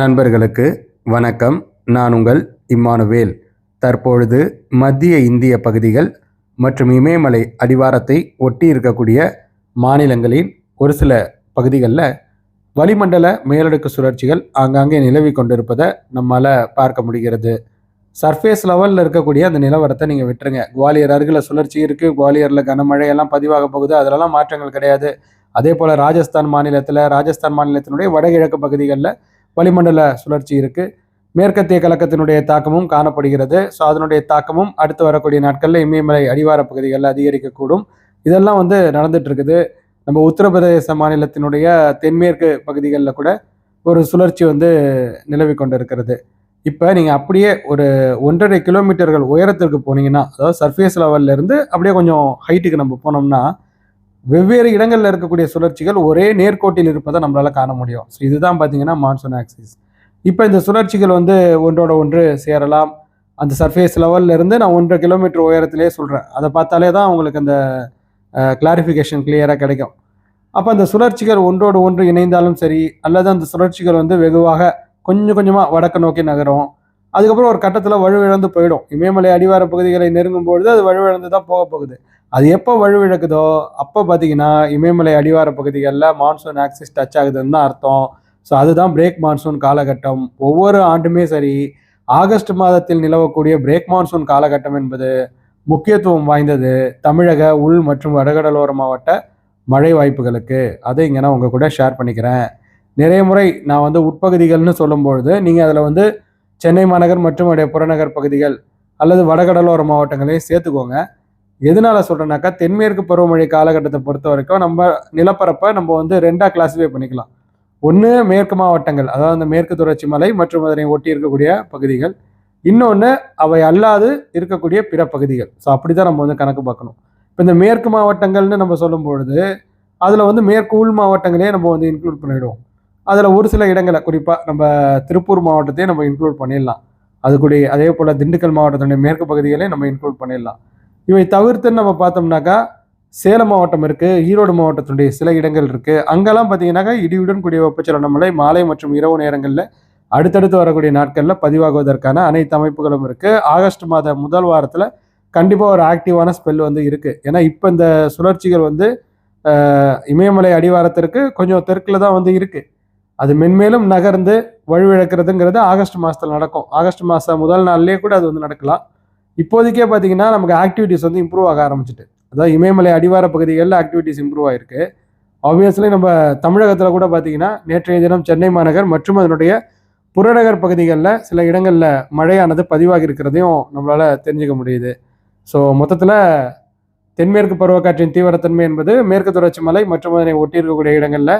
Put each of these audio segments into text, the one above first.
நண்பர்களுக்கு வணக்கம். நான் உங்கள் இம்மானுவேல். தற்பொழுது மத்திய இந்திய பகுதிகள் மற்றும் இமயமலை அடிவாரத்தை ஒட்டி இருக்கக்கூடிய மாநிலங்களின் ஒரு சில பகுதிகளில் வளிமண்டல மேலடுக்கு சுழற்சிகள் ஆங்காங்கே நிலவி கொண்டிருப்பதை நம்மால் பார்க்க முடிகிறது. சர்ஃபேஸ் லெவலில் இருக்கக்கூடிய அந்த நிலவரத்தை நீங்கள் விட்டுருங்க. குவாலியர் அருகில் சுழற்சி இருக்குது குவாலியரில் கனமழையெல்லாம் பதிவாக போகுது. அதிலெல்லாம் மாற்றங்கள் கிடையாது. அதே போல் ராஜஸ்தான் மாநிலத்தில் ராஜஸ்தான் மாநிலத்தினுடைய வடகிழக்கு பகுதிகளில் வளிமண்டல சுழற்சி இருக்குது மேற்கத்திய கலக்கத்தினுடைய தாக்கமும் காணப்படுகிறது. ஸோ அதனுடைய தாக்கமும் அடுத்து வரக்கூடிய நாட்களில் இமயமலை அடிவார பகுதிகளில் அதிகரிக்கக்கூடும். இதெல்லாம் வந்து நடந்துட்டு இருக்குது நம்ம உத்தரப்பிரதேச மாநிலத்தினுடைய தென்மேற்கு பகுதிகளில் கூட ஒரு சுழற்சி வந்து நிலவி கொண்டிருக்கிறது. இப்போ நீங்கள் அப்படியே ஒரு ஒன்றரை கிலோமீட்டர்கள் உயரத்திற்கு போனீங்கன்னா அதாவது சர்ஃபேஸ் லெவல்லேருந்து அப்படியே கொஞ்சம் ஹைட்டுக்கு நம்ம போனோம்னா வெவ்வேறு இடங்களில் இருக்கக்கூடிய சுழற்சிகள் ஒரே நேர்கோட்டில் இருப்பதை நம்மளால் காண முடியும். ஸோ இதுதான் பார்த்தீங்கன்னா மான்சூன் ஆக்சிஸ் இப்போ இந்த சுழற்சிகள் வந்து ஒன்றோட ஒன்று சேரலாம். அந்த சர்ஃபேஸ் லெவல்ல இருந்து நான் ஒன்றரை கிலோமீட்டர் உயரத்திலே சொல்கிறேன் அதை பார்த்தாலே தான் உங்களுக்கு அந்த கிளாரிஃபிகேஷன் கிளியராக கிடைக்கும். அப்போ அந்த சுழற்சிகள் ஒன்றோடு ஒன்று இணைந்தாலும் சரி அல்லது அந்த சுழற்சிகள் வந்து வெகுவாக கொஞ்சம் கொஞ்சமாக வடக்கு நோக்கி நகரும். அதுக்கப்புறம் ஒரு கட்டத்தில் வலுவிழந்து போயிடும். இமயமலை அடிவார பகுதிகளை நெருங்கும் பொழுது அது வலுவிழந்து தான் போக போகுது. அது எப்போ வலுவிழக்குதோ அப்போ பார்த்தீங்கன்னா இமயமலை அடிவார பகுதிகளில் மான்சூன் ஆக்சிஸ் டச் ஆகுதுன்னு தான் அர்த்தம். ஸோ அதுதான் பிரேக் மான்சூன் காலகட்டம். ஒவ்வொரு ஆண்டுமே சரி ஆகஸ்ட் மாதத்தில் நிலவக்கூடிய பிரேக் மான்சூன் காலகட்டம் என்பது முக்கியத்துவம் வாய்ந்தது. தமிழக உள் மற்றும் வடகடலோர மாவட்ட மழை வாய்ப்புகளுக்கு. அதை இங்கே நான் உங்கள் கூட ஷேர் பண்ணிக்கிறேன். நிறைய முறை நான் வந்து உட்பகுதிகள்னு சொல்லும்பொழுது நீங்கள் அதில் வந்து சென்னை மாநகர் மற்றும் அதோடைய புறநகர் பகுதிகள் அல்லது வடகடலோர மாவட்டங்களையும் சேர்த்துக்கோங்க. எதனால சொல்கிறேன்னாக்கா தென்மேற்கு பருவமழை காலகட்டத்தை பொறுத்த வரைக்கும் நம்ம நிலப்பரப்பை நம்ம வந்து ரெண்டாக கிளாஸிஃபை பண்ணிக்கலாம். ஒன்று மேற்கு மாவட்டங்கள் அதாவது அந்த மேற்கு தொடர்ச்சி மலை மற்றும் அதனை ஒட்டி இருக்கக்கூடிய பகுதிகள். இன்னொன்று அவை அல்லாது இருக்கக்கூடிய பிற பகுதிகள். ஸோ அப்படி தான் நம்ம வந்து கணக்கு பார்க்கணும். இப்போ இந்த மேற்கு மாவட்டங்கள்னு நம்ம சொல்லும் பொழுது அதில் வந்து மேற்கு உள் மாவட்டங்களே நம்ம வந்து இன்க்ளூட் பண்ணிவிடுவோம் அதில் ஒரு சில இடங்களை குறிப்பாக நம்ம திருப்பூர் மாவட்டத்தையே நம்ம இன்க்ளூட் பண்ணிடலாம். அது கூட அதே போல் திண்டுக்கல் மாவட்டத்தினுடைய மேற்கு பகுதிகளையும் நம்ம இன்க்ளூட் பண்ணிடலாம். இவை தவிர்த்துன்னு நம்ம பார்த்தோம்னாக்கா சேலம் மாவட்டம் இருக்குது ஈரோடு மாவட்டத்தினுடைய சில இடங்கள் இருக்குது அங்கெல்லாம் பார்த்தீங்கன்னாக்கா இடியுடன் கூடிய வெப்பச்சலன மழை மாலை மற்றும் இரவு நேரங்களில் அடுத்தடுத்து வரக்கூடிய நாட்களில் பதிவாகுவதற்கான அனைத்து அமைப்புகளும் இருக்குது ஆகஸ்ட் மாத முதல் வாரத்தில் கண்டிப்பாக ஒரு ஆக்டிவான ஸ்பெல் வந்து இருக்குது ஏன்னா இப்போ இந்த சுழற்சிகள் வந்து இமயமலை அடிவாரத்திற்கு கொஞ்சம் தெற்கில் தான் வந்து இருக்குது அது மென்மேலும் நகர்ந்து வலுவிழக்கிறதுங்கிறது ஆகஸ்ட் மாதத்தில் நடக்கும். ஆகஸ்ட் மாதம் முதல் நாள்லேயே கூட அது வந்து நடக்கலாம். இப்போதைக்கே பார்த்தீங்கன்னா நமக்கு ஆக்டிவிட்டிஸ் வந்து இம்ப்ரூவ் ஆக ஆரம்பிச்சிட்டு. அதாவது இமயமலை அடிவார பகுதிகளில் ஆக்டிவிட்டிஸ் இம்ப்ரூவ் ஆயிருக்கு. ஆப்வியஸ்லி நம்ம தமிழகத்தில் கூட பார்த்தீங்கன்னா நேற்றைய தினம் சென்னை மாநகர் மற்றும் அதனுடைய புறநகர் பகுதிகளில் சில இடங்களில் மழையானது பதிவாகி இருக்கிறதையும் நம்மளால் தெரிஞ்சுக்க முடியுது. ஸோ மொத்தத்தில் தென்மேற்கு பருவக்காற்றின் தீவிரத்தன்மை என்பது மேற்கு தொடர்ச்சி மலை மற்றும் அதனை ஒட்டி இருக்கக்கூடிய இடங்களில்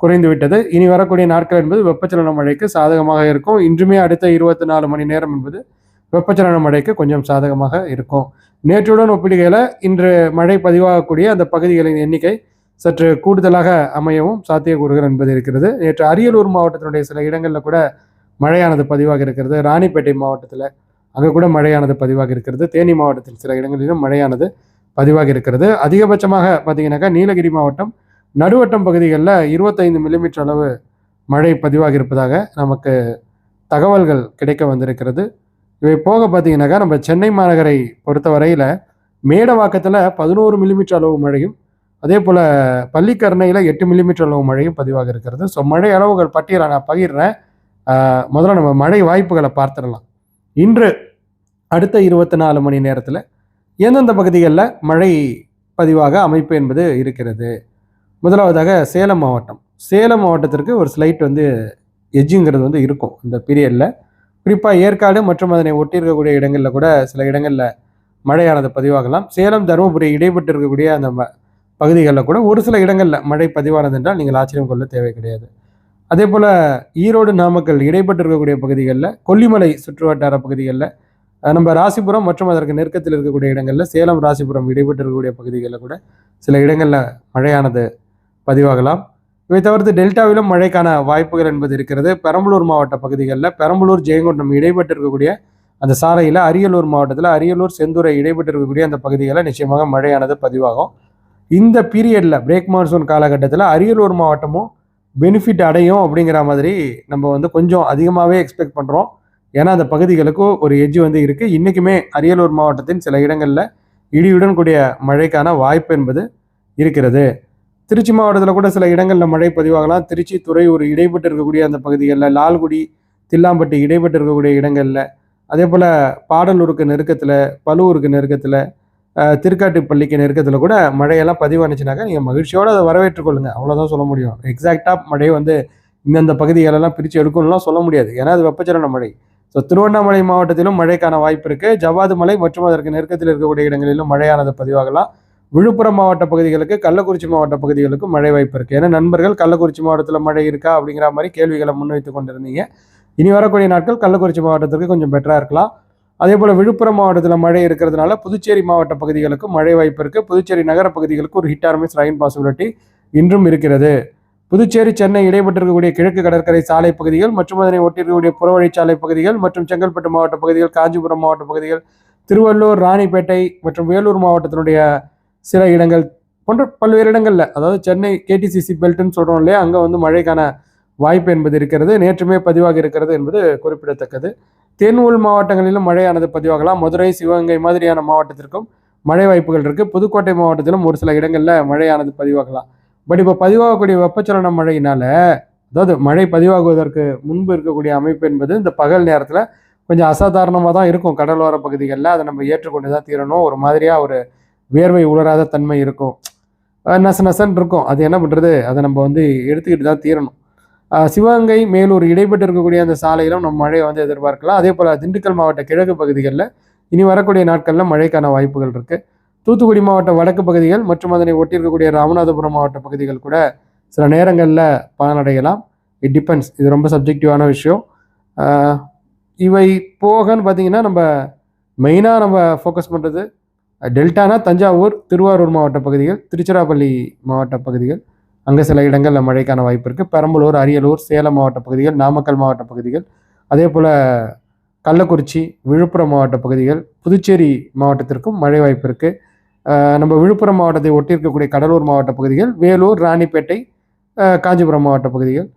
குறைந்து விட்டது இனி வரக்கூடிய நாட்கள் என்பது வெப்பச்சலன மழைக்கு சாதகமாக இருக்கும். இன்றுமே அடுத்த இருபத்தி நாலு மணி நேரம் என்பது வெப்பச்சலன மழைக்கு கொஞ்சம் சாதகமாக இருக்கும். நேற்றுடன் ஒப்பிடுகையில் இன்று மழை பதிவாகக்கூடிய அந்த பகுதிகளின் எண்ணிக்கை சற்று கூடுதலாக அமையவும் சாத்தியக்கூறுகள் என்பது இருக்கிறது. நேற்று அரியலூர் மாவட்டத்தினுடைய சில இடங்களில் கூட மழையானது பதிவாக இருக்கிறது. ராணிப்பேட்டை மாவட்டத்தில் அங்கே கூட மழையானது பதிவாக இருக்கிறது. தேனி மாவட்டத்தில் சில இடங்களிலும் மழையானது பதிவாக இருக்கிறது. அதிகபட்சமாக பார்த்தீங்கன்னாக்கா நீலகிரி மாவட்டம் நடுவட்டம் பகுதிகளில் இருபத்தைந்து மில்லிமீட்டர் அளவு மழை பதிவாகி இருப்பதாக நமக்கு தகவல்கள் கிடைக்க வந்திருக்கிறது. இவை போக பார்த்தீங்கன்னாக்கா நம்ம சென்னை மாநகரை பொறுத்தவரையில் மேடவாக்கத்தில் பதினோரு மில்லிமீட்டர் அளவு மழையும் அதே போல் பள்ளிக்கரணையில் எட்டு மில்லிமீட்டர் அளவு மழையும் பதிவாக இருக்கிறது ஸோ மழை அளவுகள் பட்டியலை நான் பகிர்றேன். முதல்ல நம்ம மழை வாய்ப்புகளை பார்த்துடலாம். இன்று அடுத்த இருபத்தி நாலு மணி நேரத்தில் எந்தெந்த பகுதிகளில் மழை பதிவாக அமைப்பு என்பது இருக்கிறது? முதலாவதாக சேலம் மாவட்டம். சேலம் மாவட்டத்திற்கு ஒரு ஸ்லைட் வந்து எஜ்ஜுங்கிறது வந்து இருக்கும் இந்த பீரியடில். குறிப்பாக ஏற்காடு மற்றும் அதனை ஒட்டி இருக்கக்கூடிய இடங்களில் கூட சில இடங்களில் மழையானது பதிவாகலாம். சேலம் தருமபுரி இடைப்பட்டு இருக்கக்கூடிய அந்த ம பகுதிகளில் கூட ஒரு சில இடங்களில் மழை பதிவானது என்றால் நீங்கள் ஆச்சரியம் கொள்ள தேவை கிடையாது. அதே போல் ஈரோடு நாமக்கல் இடைப்பட்டு இருக்கக்கூடிய பகுதிகளில் கொல்லிமலை சுற்றுவட்டார பகுதிகளில் நம்ம ராசிபுரம் மற்றும் அதற்கு நெருக்கத்தில் இருக்கக்கூடிய இடங்களில் சேலம் ராசிபுரம் இடைப்பட்டு இருக்கக்கூடிய பகுதிகளில் கூட சில இடங்களில் மழையானது பதிவாகலாம். இவை தவிர்த்து டெல்டாவிலும் மழைக்கான வாய்ப்புகள் என்பது இருக்கிறது. பெரம்பலூர் மாவட்ட பகுதிகளில் பெரம்பலூர் ஜெயங்கொண்டம் இடைப்பட்டு இருக்கக்கூடிய அந்த சாலையில் அரியலூர் மாவட்டத்தில் அரியலூர் செந்துறை இடைப்பட்டு இருக்கக்கூடிய அந்த பகுதிகளில் நிச்சயமாக மழையானது பதிவாகும். இந்த பீரியடில் பிரேக் மான்சூன் காலகட்டத்தில் அரியலூர் மாவட்டமும் பெனிஃபிட் அடையும் அப்படிங்கிற மாதிரி நம்ம வந்து கொஞ்சம் அதிகமாகவே எக்ஸ்பெக்ட் பண்ணுறோம் ஏன்னா அந்த பகுதிகளுக்கு ஒரு எஜ்ஜு வந்து இருக்குது இன்றைக்குமே அரியலூர் மாவட்டத்தின் சில இடங்களில் இடியுடன் கூடிய மழைக்கான வாய்ப்பு என்பது இருக்கிறது. திருச்சி மாவட்டத்தில் கூட சில இடங்களில் மழை பதிவாகலாம். திருச்சி துறையூர் இடைப்பட்டு இருக்கக்கூடிய அந்த பகுதிகளில் லால்குடி தில்லாம்பட்டி இடைப்பட்டு இருக்கக்கூடிய இடங்களில். அதே போல் பாடலூருக்கு நெருக்கத்தில் பழுவூருக்கு நெருக்கத்தில் திருக்காட்டுப்பள்ளிக்கு நெருக்கத்தில் கூட மழையெல்லாம் பதிவானுச்சுனாக்கா நீங்கள் மகிழ்ச்சியோடு அதை வரவேற்றுக்கொள்ளுங்க அவ்வளோதான் சொல்ல முடியும். எக்ஸாக்டாக மழை வந்து இந்தந்த பகுதிகளெல்லாம் பிரித்து எடுக்கணும்லாம் சொல்ல முடியாது. ஏன்னா அது வெப்பச்சலன மழை. ஸோ திருவண்ணாமலை மாவட்டத்திலும் மழைக்கான வாய்ப்பு இருக்குது ஜவ்வாது மலை மற்றும் அதற்கு நெருக்கத்தில் இருக்கக்கூடிய இடங்களிலும் மழையானது பதிவாகலாம். விழுப்புரம் மாவட்ட பகுதிகளுக்கு கள்ளக்குறிச்சி மாவட்ட பகுதிகளுக்கும் மழை வாய்ப்பு இருக்குது ஏன்னா நண்பர்கள் கள்ளக்குறிச்சி மாவட்டத்தில் மழை இருக்கா அப்படிங்கிற மாதிரி கேள்விகளை முன்வைத்து கொண்டிருந்தீங்க. இனி வரக்கூடிய நாட்கள் கள்ளக்குறிச்சி மாவட்டத்திற்கு கொஞ்சம் பெட்டராக இருக்கலாம். அதே போல் விழுப்புரம் மாவட்டத்தில் மழை இருக்கிறதுனால புதுச்சேரி மாவட்ட பகுதிகளுக்கு மழை வாய்ப்பு இருக்குது புதுச்சேரி நகர பகுதிகளுக்கு ஒரு ஹிட் ஆர்மிஸ் ரெயின் பாசிபிலிட்டி இன்றும் இருக்கிறது. புதுச்சேரி சென்னை இடைப்பட்டிருக்கக்கூடிய கிழக்கு கடற்கரை சாலை பகுதிகள் மற்றும் அதனை ஒட்டியிருக்கக்கூடிய புறவழிச்சாலை பகுதிகள் மற்றும் செங்கல்பட்டு மாவட்ட பகுதிகள் காஞ்சிபுரம் மாவட்ட பகுதிகள் திருவள்ளூர் ராணிப்பேட்டை மற்றும் வேலூர் மாவட்டத்தினுடைய சில இடங்கள் போன்ற பல்வேறு இடங்களில் அதாவது சென்னை கேடிசிசி பெல்ட்னு சொல்கிறோம் இல்லையா? அங்கே வந்து மழைக்கான வாய்ப்பு என்பது இருக்கிறது. நேற்றுமே பதிவாக இருக்கிறது என்பது குறிப்பிடத்தக்கது. தென் உள் மாவட்டங்களிலும் மழையானது பதிவாகலாம். மதுரை சிவகங்கை மாதிரியான மாவட்டத்திற்கும் மழை வாய்ப்புகள் இருக்குது புதுக்கோட்டை மாவட்டத்திலும் ஒரு சில இடங்களில் மழையானது பதிவாகலாம். பட் இப்போ பதிவாகக்கூடிய வெப்பச்சலன மழையினால அதாவது மழை பதிவாகுவதற்கு முன்பு இருக்கக்கூடிய அமைப்பு என்பது இந்த பகல் நேரத்தில் கொஞ்சம் அசாதாரணமாக தான் இருக்கும். கடலோர பகுதிகளில் அதை நம்ம ஏற்றுக்கொண்டு தான் தீரணும். ஒரு மாதிரியாக ஒரு வேர்வை உலராத தன்மை இருக்கும். நச நசன்னு இருக்கும். அது என்ன பண்ணுறது அதை நம்ம வந்து எடுத்துக்கிட்டு தான் தீரணும். சிவகங்கை மேலூர் இடைப்பட்டு இருக்கக்கூடிய அந்த சாலையிலும் நம்ம மழையை வந்து எதிர்பார்க்கலாம். அதே போல் திண்டுக்கல் மாவட்ட கிழக்கு பகுதிகளில் இனி வரக்கூடிய நாட்களில் மழைக்கான வாய்ப்புகள் இருக்குது தூத்துக்குடி மாவட்ட வடக்கு பகுதிகள் மற்றும் அதனை ஒட்டியிருக்கக்கூடிய ராமநாதபுரம் மாவட்ட பகுதிகள் கூட சில நேரங்களில் பலனடையலாம். இட் டிபெண்ட்ஸ் இது ரொம்ப சப்ஜெக்டிவான விஷயம். இவை போகன்னு பார்த்தீங்கன்னா நம்ம மெயினாக நம்ம ஃபோக்கஸ் பண்ணுறது டெல்டானா தஞ்சாவூர் திருவாரூர் மாவட்ட பகுதிகள் திருச்சிராப்பள்ளி மாவட்ட பகுதிகள். அங்கே சில இடங்களில் மழைக்கான வாய்ப்பு இருக்குது பெரம்பலூர் அரியலூர் சேலம் மாவட்ட பகுதிகள் நாமக்கல் மாவட்ட பகுதிகள். அதே போல் கள்ளக்குறிச்சி விழுப்புரம் மாவட்ட பகுதிகள் புதுச்சேரி மாவட்டத்திற்கும் மழை வாய்ப்பு இருக்குது நம்ம விழுப்புரம் மாவட்டத்தை ஒட்டி இருக்கக்கூடிய கடலூர் மாவட்ட பகுதிகள் வேலூர் ராணிப்பேட்டை காஞ்சிபுரம் மாவட்ட பகுதிகள்.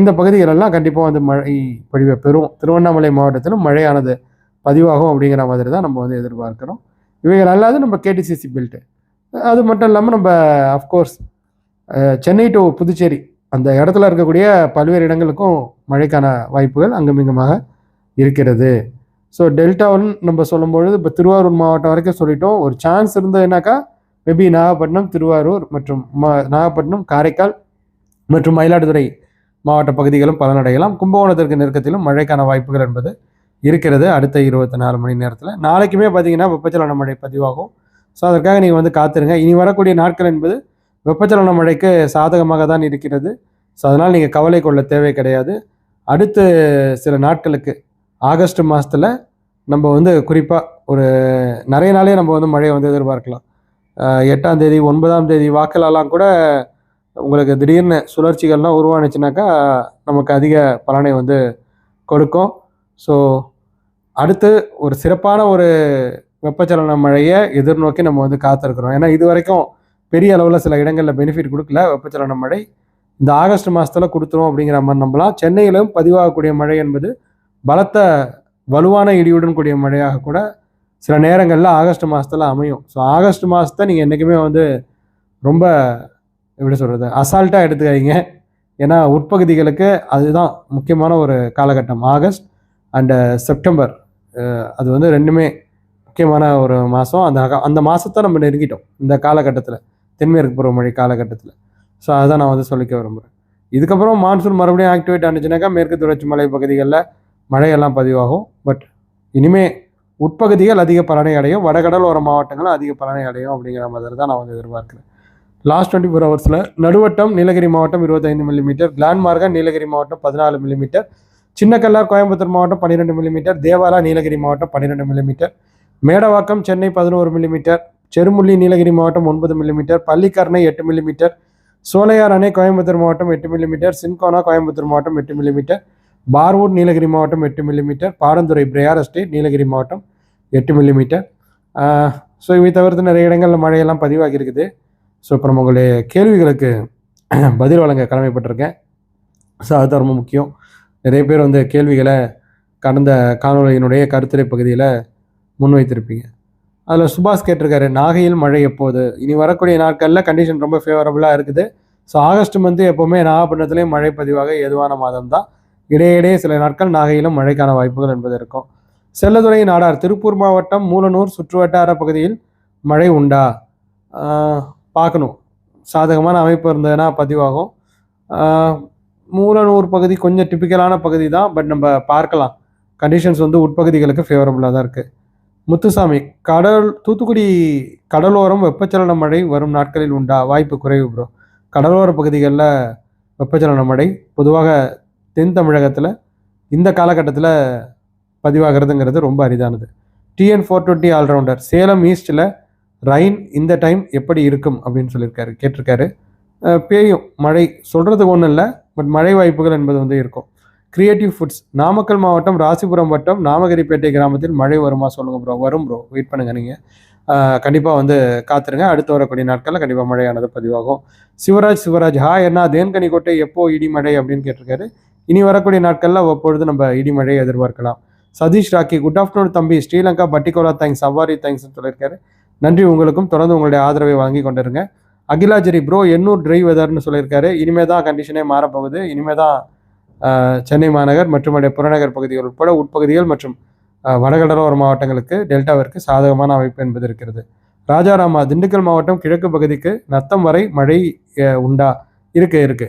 இந்த பகுதிகளெல்லாம் கண்டிப்பாக வந்து மழை பொழிவை பெறும். திருவண்ணாமலை மாவட்டத்திலும் மழையானது பதிவாகும் அப்படிங்கிற மாதிரி தான் நம்ம வந்து எதிர்பார்க்கிறோம். இவைகள் அல்லாது நம்ம கேடிசிசி பெல்ட்டு அது மட்டும் இல்லாமல் நம்ம அஃப்கோர்ஸ் சென்னை டு புதுச்சேரி அந்த இடத்துல இருக்கக்கூடிய பல்வேறு இடங்களுக்கும் மழைக்கான வாய்ப்புகள் அங்கமிங்கமாக இருக்கிறது. ஸோ டெல்டாவுன்னு நம்ம சொல்லும்பொழுது இப்போ திருவாரூர் மாவட்டம் வரைக்கும் சொல்லிட்டோம். ஒரு சான்ஸ் இருந்ததுனாக்கா மேபி நாகப்பட்டினம் திருவாரூர் மற்றும் மா நாகப்பட்டினம் காரைக்கால் மற்றும் மயிலாடுதுறை மாவட்ட பகுதிகளும் பலனடையலாம். கும்பகோணத்திற்கு நெருக்கத்திலும் மழைக்கான வாய்ப்புகள் என்பது இருக்கிறது. அடுத்த இருபத்தி நாலு மணி நேரத்தில். நாளைக்குமே பார்த்தீங்கன்னா வெப்பச்சலன மழை பதிவாகும். ஸோ அதற்காக நீங்கள் வந்து காத்துருங்க. இனி வரக்கூடிய நாட்கள் என்பது வெப்பச்சலன மழைக்கு சாதகமாக தான் இருக்கிறது. ஸோ அதனால் நீங்கள் கவலை கொள்ள தேவை கிடையாது. அடுத்து சில நாட்களுக்கு ஆகஸ்ட் மாதத்தில் நம்ம வந்து குறிப்பாக ஒரு நிறைய நாளே நம்ம வந்து மழையை வந்து எதிர்பார்க்கலாம். எட்டாம் தேதி ஒன்பதாம் தேதி வாக்கிலெல்லாம் கூட உங்களுக்கு திடீர்னு சுழற்சிகள்லாம் உருவானுச்சுனாக்கா நமக்கு அதிக பலனை வந்து கொடுக்கும். ஸோ அடுத்து ஒரு சிறப்பான ஒரு வெப்பச்சலன மழையை எதிர்நோக்கி நம்ம வந்து காத்திருக்கிறோம். ஏன்னா இது வரைக்கும் பெரிய அளவில் சில இடங்களில் பெனிஃபிட் கொடுக்கல வெப்பச்சலன மழை. இந்த ஆகஸ்ட் மாதத்தில் கொடுத்துரும் அப்படிங்கிற மாதிரி நம்பலாம். சென்னையிலும் பதிவாகக்கூடிய மழை என்பது பலத்த வலுவான இடியுடன் கூடிய மழையாக கூட சில நேரங்களில் ஆகஸ்ட் மாதத்தில் அமையும். ஸோ ஆகஸ்ட் மாதத்தை நீங்கள் என்றைக்குமே வந்து ரொம்ப எப்படி சொல்கிறது அசால்ட்டாக எடுத்துக்காதீங்க. ஏன்னா உட்பகுதிகளுக்கு அதுதான் முக்கியமான ஒரு காலகட்டம். August and September. அது வந்து ரெண்டுமே முக்கியமான ஒரு மாதம் அந்த அந்த மாதத்தை நம்ம நெருங்கிட்டோம். இந்த காலகட்டத்தில் தென்மேற்கு பருவமழை காலகட்டத்தில். ஸோ அதுதான் நான் வந்து சொல்லிக்க விரும்புகிறேன் இதுக்கப்புறம் மான்சூன் மறுபடியும் ஆக்டிவேட் ஆனிச்சுனாக்கா மேற்கு தொடர்ச்சி மலை பகுதிகளில் மழையெல்லாம் பதிவாகும். பட் இனிமே உட்பகுதிகள் அதிக பலனை அடையும். வடகடலோர மாவட்டங்களும் அதிக பலனை அடையும் அப்படிங்கிற மாதிரி தான் நான் வந்து எதிர்பார்க்குறேன். லாஸ்ட் டுவெண்ட்டி ஃபோர் ஹவர்ஸில் நடுவட்டம் நீலகிரி மாவட்டம் இருபத்தைந்து மில்லிமீட்டர் கிளான்மார்கா நீலகிரி மாவட்டம் பதினாலு மில்லிமீட்டர் சின்னக்கல்லார் கோயம்புத்தூர் மாவட்டம் பன்னிரெண்டு மில்லிமீட்டர் தேவாலா நீலகிரி மாவட்டம் பன்னிரெண்டு மில்லிமீட்டர் மேடவாக்கம் சென்னை பதினோரு மில்லிமீட்டர் செருமுள்ளி நீலகிரி மாவட்டம் ஒன்பது மில்லிமீட்டர் பள்ளிக்கரணை எட்டு மில்லிமீட்டர் சோலையார் அணை கோயம்புத்தூர் மாவட்டம் எட்டு மில்லிமீட்டர் சின்கோனா கோயம்புத்தூர் மாவட்டம் எட்டு மில்லிமீட்டர் பார்வூட் நீலகிரி மாவட்டம் எட்டு மில்லிமீட்டர் பாடந்துறை பிரேயார் எஸ்டேட் நீலகிரி மாவட்டம் எட்டு மில்லிமீட்டர் ஸோ இவை தவிர்த்து நிறைய இடங்களில் மழையெல்லாம் பதிவாகி இருக்குது ஸோ இப்போ நம்ம உங்களுடைய கேள்விகளுக்கு பதில் வழங்க கடமைப்பட்டிருக்கேன். ஸோ அது ரொம்ப முக்கியம். நிறைய பேர் வந்து கேள்விகளை கடந்த காணொலியினுடைய கருத்துரை பகுதியில் முன்வைத்திருப்பீங்க. அதில் சுபாஷ் கேட்டிருக்காரு நாகையில் மழை எப்போது? இனி வரக்கூடிய நாட்களில் கண்டிஷன் ரொம்ப ஃபேவரபுளாக இருக்குது. ஸோ ஆகஸ்ட் மந்த்து எப்போவுமே நாகப்பட்டினத்துலேயும் மழை பதிவாக எதுவான மாதம் தான் இடையிடையே சில நாட்கள் நாகையிலும் மழைக்கான வாய்ப்புகள் என்பது இருக்கும். செல்லதுறை நாடார் திருப்பூர் மாவட்டம் மூலனூர் சுற்றுவட்டார பகுதியில் மழை உண்டா? பார்க்கணும். சாதகமான அமைப்பு இருந்ததுன்னா பதிவாகும். மூலனூர் பகுதி கொஞ்சம் டிப்பிக்கலான பகுதி தான் பட் நம்ம பார்க்கலாம். கண்டிஷன்ஸ் வந்து உட்பகுதிகளுக்கு ஃபேவரபுளாக தான் இருக்குது முத்துசாமி கடல் தூத்துக்குடி கடலோரம் வெப்பச்சலன மழை வரும் நாட்களில் உண்டா? வாய்ப்பு குறைவு ப்ரோ கடலோர பகுதிகளில் வெப்பச்சலன மழை பொதுவாக தென் தமிழகத்தில் இந்த காலகட்டத்தில் பதிவாகிறதுங்கிறது ரொம்ப அரிதானது. TN four twenty all rounder Salem ஈஸ்டில் ரைன் இந்த டைம் எப்படி இருக்கும் அப்படின்னு சொல்லியிருக்காரு கேட்டிருக்காரு. பேயும் பெய்யும் மழை. சொல்கிறதுக்கு ஒன்றும் இல்லை பட் மழை வாய்ப்புகள் என்பது வந்து இருக்கும். கிரியேட்டிவ் ஃபுட்ஸ் நாமக்கல் மாவட்டம் ராசிபுரம் வட்டம் நாமகிரிப்பேட்டை கிராமத்தில் மழை வருமா சொல்லுங்கள் ப்ரோ வரும் ப்ரோ வெயிட் பண்ணுங்கள் நீங்கள் கண்டிப்பாக வந்து காத்துருங்க. அடுத்து வரக்கூடிய நாட்களில் கண்டிப்பாக மழையானது பதிவாகும். சிவராஜ் சிவராஜ். ஹாய் என்ன தேன்கனிக்கோட்டை எப்போ இடிமழை அப்படின்னு கேட்டிருக்காரு. இனி வரக்கூடிய நாட்களில் அவ்வப்பொழுது நம்ம இடிமழை எதிர்பார்க்கலாம். சதீஷ் ராக்கி குட் ஆஃப்டர்நூன் தம்பி. ஸ்ரீலங்கா பட்டிகோலா தேங்க்ஸ் சவாரி தேங்க்ஸ்னு சொல்லியிருக்காரு. நன்றி உங்களுக்கும். தொடர்ந்து உங்களுடைய ஆதரவை வாங்கி கொண்டிருங்க. அகிலாஜரி ப்ரோ எண்ணூர் ட்ரை வெதர்னு சொல்லியிருக்காரு. இனிமே தான் கண்டிஷனே மாறப்போகுது. இனிமே தான் சென்னை மாநகர் மற்றும் அதனுடைய புறநகர் பகுதிகள் உட்பட உட்பகுதிகள் மற்றும் வடகடலோர மாவட்டங்களுக்கு டெல்டாவிற்கு சாதகமான அமைப்பு என்பது இருக்கிறது. ராஜாராமா திண்டுக்கல் மாவட்டம் கிழக்கு பகுதிக்கு நத்தம் வரை மழை உண்டா? இருக்கு இருக்கு.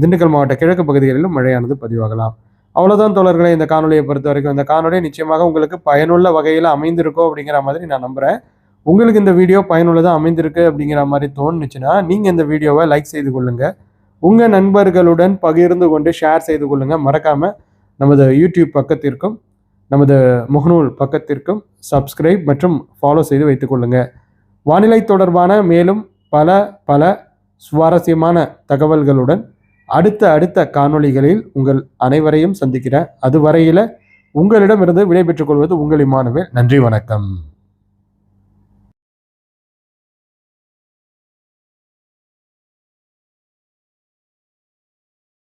திண்டுக்கல் மாவட்ட கிழக்கு பகுதிகளிலும் மழையானது பதிவாகலாம். அவ்வளோதான் தோழர்களே இந்த காணொலியை பொறுத்த வரைக்கும் இந்த காணொலி நிச்சயமாக உங்களுக்கு பயனுள்ள வகையில் அமைந்திருக்கோ அப்படிங்கிற மாதிரி நான் நம்புகிறேன் உங்களுக்கு இந்த வீடியோ பயனுள்ளதாக அமைந்திருக்கு அப்படிங்கிற மாதிரி தோணுச்சுன்னா நீங்கள் இந்த வீடியோவை லைக் செய்து கொள்ளுங்கள் உங்கள் நண்பர்களுடன் பகிர்ந்து கொண்டு ஷேர் செய்து கொள்ளுங்கள் மறக்காமல் நமது யூடியூப் பக்கத்திற்கும் நமது முகநூல் பக்கத்திற்கும் சப்ஸ்கிரைப் மற்றும் ஃபாலோ செய்து வைத்துக்கொள்ளுங்கள் வானிலை தொடர்பான மேலும் பல பல சுவாரஸ்யமான தகவல்களுடன் அடுத்த அடுத்த காணொளிகளில் உங்கள் அனைவரையும் சந்திக்கிறேன். அதுவரையில் உங்களிடமிருந்து விடைபெற்றுக் கொள்வது உங்கள் இமானுவேல். நன்றி வணக்கம்.